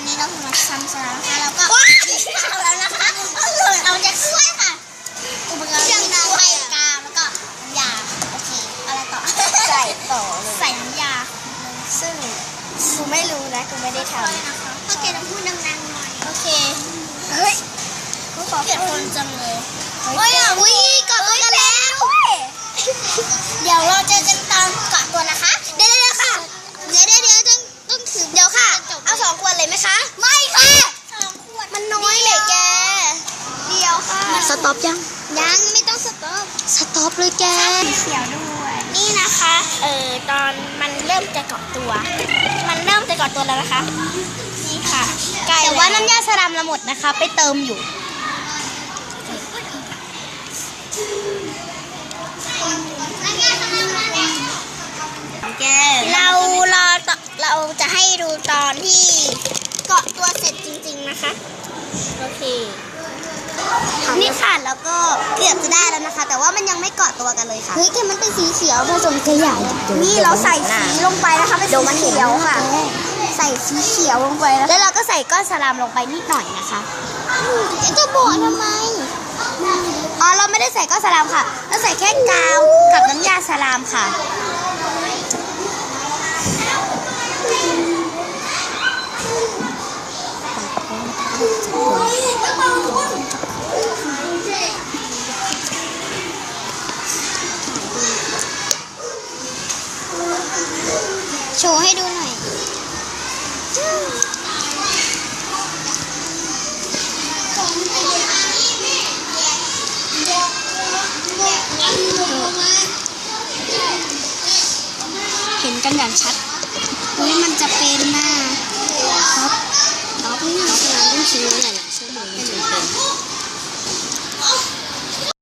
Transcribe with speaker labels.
Speaker 1: อนนี้เรากำลังทำเสร็จแล้วนะคะแล้วก็เอาแล้วนะคะเราจะช่วยค่ะอุปกรณ์ที่น้ำไปกาวแล้วก็ยาโอเคอะไรต่อ
Speaker 2: ใส่ต่อเลย
Speaker 1: ใส่น้ำยา
Speaker 2: ซึ่งกูไม่รู้นะกูไม่ได้ท
Speaker 1: ด้วยนะคะพ่อแกต้องพูดดังๆหน่อยโอเค
Speaker 2: เฮ้ยกูขอ
Speaker 1: เกลียดคนจังเลย
Speaker 2: เฮ้
Speaker 1: โอ้ยอะวิ่งกอดตัวกันแล้ว เดี๋ยวเราเจอกันตอนเกาะตัวนะคะเดี๋ยวเดี๋ยวค่ะเดี๋ยวเดี๋ยว
Speaker 2: อาสองขวดเลยไหมคะ
Speaker 1: ไม่ค่ะสองขวด
Speaker 2: มันน้อยเลยแก
Speaker 1: เดียวค่ะ
Speaker 2: สต็อปยัง
Speaker 1: ยังไม่ต้องสต็อป
Speaker 2: สต็อปเลยแก
Speaker 1: สีเขียวด้วย นี่นะคะ เอ่อตอนมันเริ่มจะเกาะตัว มันเริ่มจะเกาะตัวแล้วนะคะ นี่ค่ะใกล้
Speaker 2: แต่ว่า
Speaker 1: แล้ว
Speaker 2: น้ำยาสลามเราหมดนะคะ ไปเติมอยู่แก
Speaker 1: เรารอต่อ เราจะให้ดูตอนที่เกาะตัวเสร็จจริง ๆนะคะ โอเค
Speaker 2: นี่ค่ะแล้วก็เกือบจะได้แล้วนะคะ แต่ว่ามันยังไม่เกาะตัวกันเลยค่ะ
Speaker 1: เฮ้ยแกมันเป็นสีเขียวผสมขยะ
Speaker 2: นี่เราใส่สีลงไปนะคะเป็น
Speaker 1: เดี๋ยว
Speaker 2: สี
Speaker 1: มันเห็น
Speaker 2: เขียวค่ะ
Speaker 1: แก
Speaker 2: ใส่สีเขียวลงไปแล้วแล้วเราก็ใส่ก้อนสลามลงไปนิดหน่อยนะคะ
Speaker 1: จะบอกทำไม
Speaker 2: อ๋อเราไม่ได้ใส่ก้อนสลามค่ะ เราใส่แค่กาวกับน้ำยาสลามค่ะ
Speaker 1: โชว์ให้ดูหน่อย
Speaker 2: เห็นกันอย่างชัด
Speaker 1: เฮ้ยมันจะเป็นน่ะ